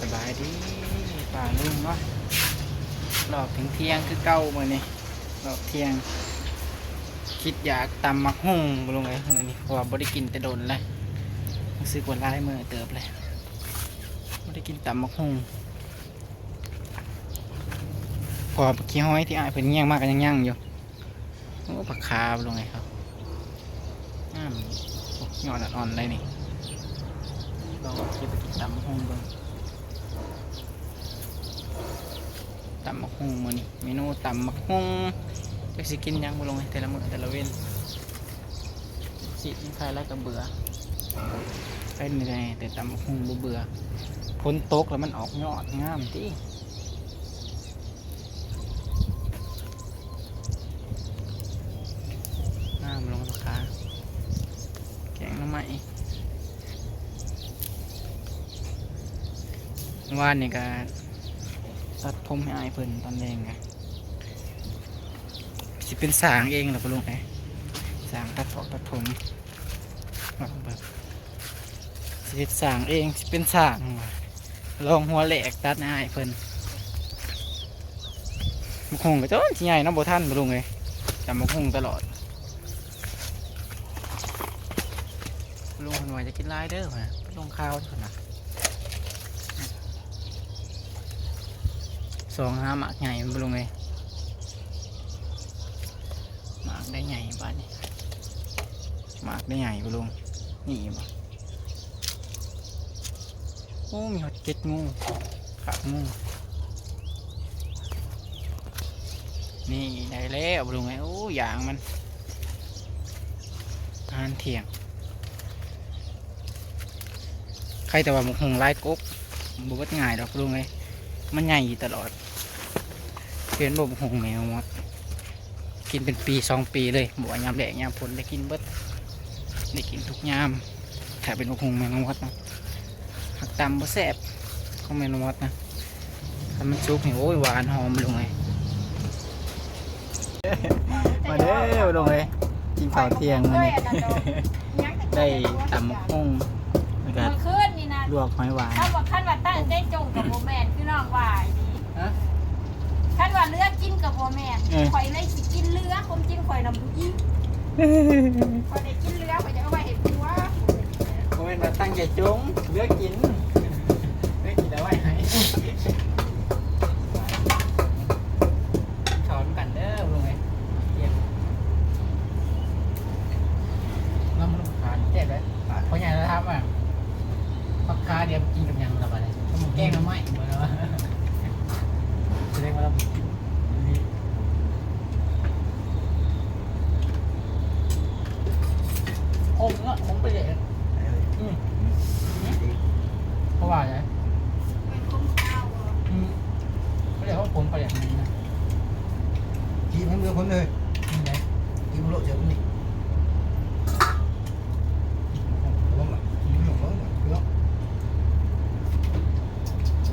สบายดีป่าลุงเนาะรอบถึงเที่ยงคือเก้ามือนี่รอบเที่ยง คิดอยากตำมักหุ่งบลงไอ้เมื่อนี่เพราะว่าบ่ได้กินแต่โดนเลยรู้สึกว่าร้ายมือเติบเลยบ่ได้กินตำมักหุ่งพอขี้ห้อยที่อายเพิ่นเงี้ยงมากกันยังย่างอยู่โอ้ผักคาบลงไอ้ครับน้ำยอดอ่อนๆเลยนี่ลองคิดไปกินตำมะฮุ่งเบิ่ง ตำมะฮุ่งมื้อนี้เมนูตำมะฮุ่งจักสิกินหยังบ่ลงให้แต่ละมื้อแต่ละเว้นสิกินใครแล้วก็เบื่อเป็นไงแต่ตำมะฮุ่งบ่เบื่อพ้นตกแล้วมันออกยอดงามติงามลงราคาแกงหน้ำไม้ว่านนี่ก็ ตัดผมให้อายเพิ่นตอนแรงไงสิเป็นสางเองเหรอพ่อลุงไงสางตัดผมตัดผมลองแบบสิเป็นสางเองสิเป็นสางว่ะลองหัวแหลกตัดให้อายเพิ่นมะคงก็จ้อนสิใหญ่เน้องบ่ท่านพ่อลุงเลยจำมะคงตลอดพ่อลุงคนว่าจะกินหลายเด้อพ่อนะพ่อลุงข้าวเท่านั้ สองห้าหมากใหญ่มันบ่ลงเลยหมากได้ใหญ่บ้านนี้หมากได้ใหญ่บ่ลงนี่บ่โอ้มีหอดเก็ดงูขางูนี่ได้แล้วบ่ลงเลยโอ้อย่างมันอาหารเที่ยงใครแต่ว่าหมกหงไล่กบบ่เบิดง่ายดอกบ่ลงเลยมันใหญ่ตลอด เพียนบบหงแมวมดกินเป็นปีสองปีเลยบัวยามแดกยามผลได้กินเบิดได้กินทุกยามถ้าเป็นบกหงแมวมดนะหักตำบ่แซ่บของแมวมดนะถ้ามันซุกนี่โอ้ยหวานหอมลงเลยมาเด้อลงเลยกินข้าวเที่ยงมาเนี่ยได้ตำมะฮุ่งแล้วก็เมื่อคืนนี่นะลวกหอยหวานถ้าบอกขั้นว่าตั้งใจจงกับโบแมนคือน้องว่าอีดีฮะ ขั้นว่าเลือกกินกับโบแมนเออ ข่อยเลยสิกินเลือผมกินข่อยน้ำบุ้ยข่อยได้กินเลือข่อยจะเอาไว้ให้ผัวโมเมนต์ตั้งใจจงเลือกกินเลือกกินแล้วไว้ให้ถอนกันเด้อลงไงเตรียมน้ำมันขาดเจ็บเลยเพราะอย่างนั้นครับอะปักคาเดียวกินกับยังระบาดเลยถ้ามันแกล้งน้ำไหม้เหมือนว่าแสดงว่าเรากินนี่คงอะคงไปเลยอืมเพราะว่าไงเป็นคมข้าวอะอืมไม่ได้เพราะผมไปอย่างนี้นะ chị mới mưa con ơi นี่ไง chị lộ chợ này đúng rồi đúng rồi đúng rồi đúng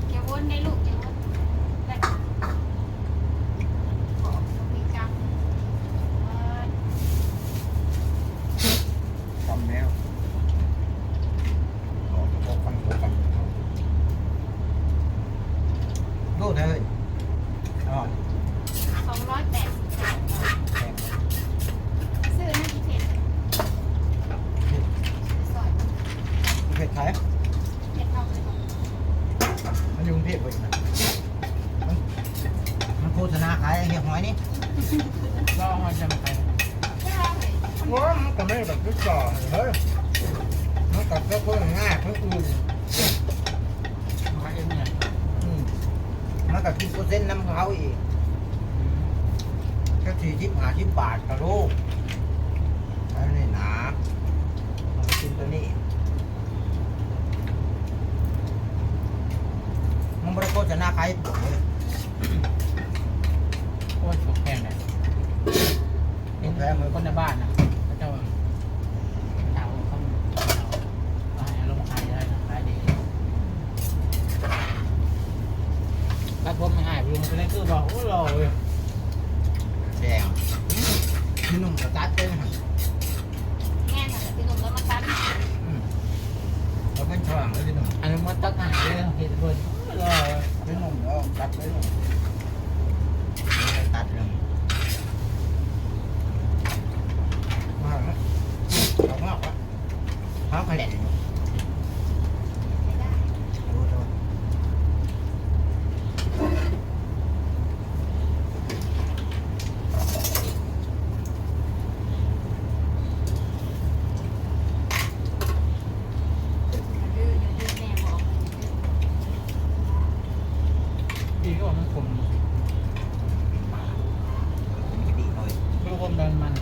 เกี่ยววนได้ลูกเกี่ยววนได้บอกมีกรรมเอ่อ cầm mèo Bỏ có con có con vô đây rồi สองร้อยแปดสิบสามบาท em ซื้อนั่นกี่เผ็ดซอย phải thái เผ็ดเท่าเลยบอก nó dùng thiệt vậy mà nó cô thà na cái hiệp nói đi ลองมาจะมาไป ไม่เอาเลย nó cầm đây là cái trò thôi nó cầm cái cô là ngay cái u มาเอ็มเนี่ย ừ. nó cầm cái cô sen năm kháo gì cái thì chip hà chip bạc cả đô cái này nà chip ตัวนี้มึงบริโภคจะหน้าใครบอกเลยโคตรถูกแพงเลยเป็นแพงเหมือนคนในบ้านนะ Thank you. จีก็บอกมันขมมัดีหน่ยดูความดันมัน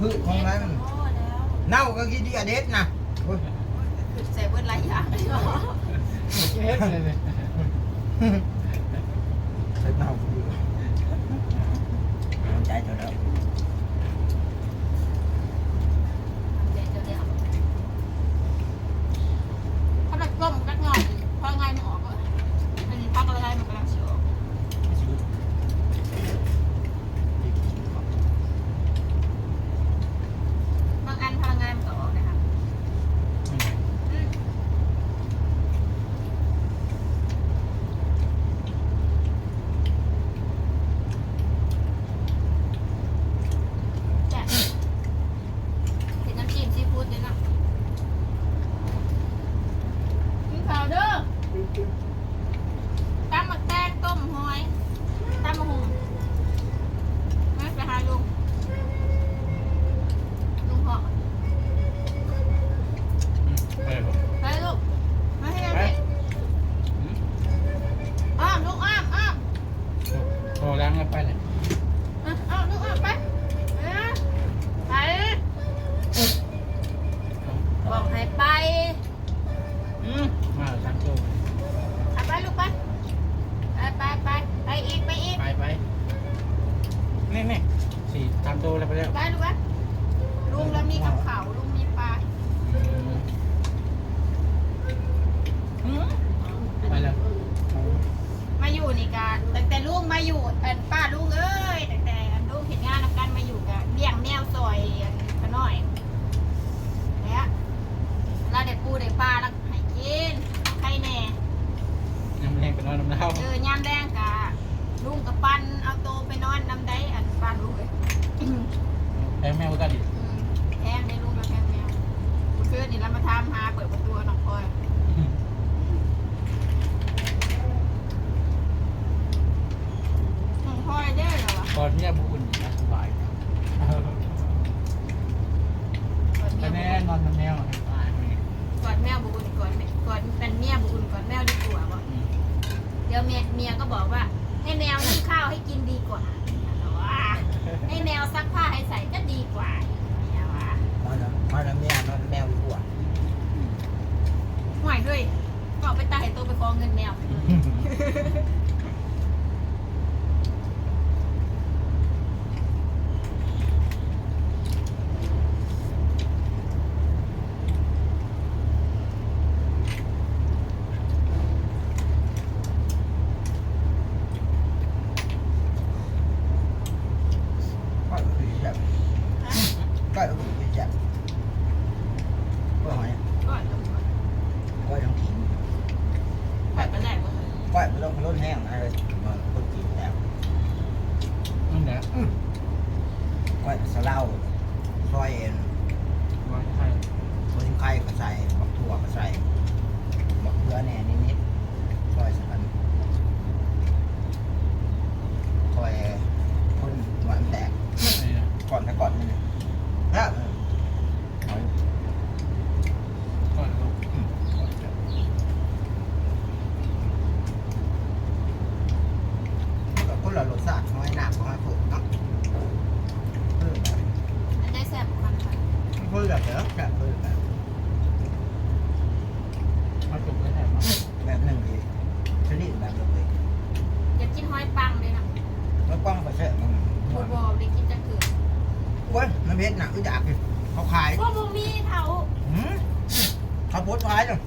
พืชของมันเน่าก็กินดีอะเด็ดนะโอ้ยคือใส่เบิดหลายอย่างเลยเนาะเฮ็ดเลยเนี่ยเห็ดเน่าใจจะเด้อ เดี๋ยวเดี๋ยวเดี๋ยวเขาจะก้มกัดงอนพอไงมันออกก็อันนี้พักอะไรมันกำลังเฉียวบางอันพลังงานมันก็ออกนะคะอืมแจ่เห็นน้ำจิ้มซีฟู้ดด้วยนะกินข้าวเด้อตำหมักแตงต้มหอยตำมะฮุงไม่ไปหาลุงลุงเหาะ ไปบ่ ไปลูกมาให้เราดิอ้อมลูกอ้อมอ้อม พอล้างแล้วไปเลย อะอ้อมลูกอ้อมไปเออไปบอกให้ไป อืมมาแล้วครับโจ เอาไปลูกไปไปไปไปไปอีกไปอีก ไปไปนี่นี่สี่ตามโตแล้ว ไปแล้วไปลูกไปลุงเรามีกับเขาวลุงมีปลาอืมไปแล้วมาอยู่นี่กะตั้งแต่ลุงมาอยู่อันป้าลุงเอ้ยตั้งแต่อันลุงเห็นงานนำกันมาอยู่กะเลี้ยงแนวซอยอันขน้อยเนี่ยเราได้ปูได้ปลาแล้วให้กินใครแน่ยังแรงไปนอนน้ำเล่าเออยามแดงกะลุงกับปันเอาโตไปนอนน้ำได้อันป้าลุงเลย แพงแมวกันดิอืมแพงในลุงกับแพงแมวเมื่อคืนนี่เรามาทำหาเปิดประตูน้องพลอยน้องพลอยได้เหรอวะก่อนเนี่ยบุญนะสบายกอดไปเมียแน่นอนน้ำแมวให้ตายไปกอดแมวบุญกอดแม่กอดเป็นเมียบุญกอดแมวดีกว่าบ่เดี๋ยวเมียเมียก็บอกว่า ให้แมวนึ่งข้าวให้กินดีกว่าว่า ให้แมวซักผ้าให้ใส่ก็ดีกว่าเมียว่ามาแล้วมาแล้วแม่นอนแมวดีกว่าห่วยด้วยบอกไปตายให้ตัวไปฟ้องเงินแมว ก้อยก็คือแบบก้อยก็คือแบบก้อยหอย ก่อนลงก่อน ก้อยทั้งทิ้ง ก่อนไปแรกก็เลย ก้อยไม่ต้องล้นแห้งอะไรมันคนกินแล้ว นั่นแหละ ก้อยสะเล่าซอยเอ็น ว่าใช่ คนไข่ก็ใส่บักถั่วก็ใส่บักเกลือแหน่นิดๆซอยสักอันซอยคนหวานแตก ไอ้นะ ก่อนแต่ก่อนนี่นะนะเอา ก่อนลูก อืมก่อนเถอะมันก็ คนละรสชาติน้อยหนักน้อยถูกเนาะเออแบบอันได้แซ่บกว่ากันค่ะคนแบบเด้อแบบเออแบบมาจุกไว้แถมมาแบบหนึ่งดีชนิดแบบเลยอยากกินหอยปังเลยนะแล้วกล้องก็ใช่มันบวบวได้กินจังเกิดอ้วนมันเพชรหนักอึดอัดเขาขายพวกบูมีเถาหืมเขาโพสต์ขายเลย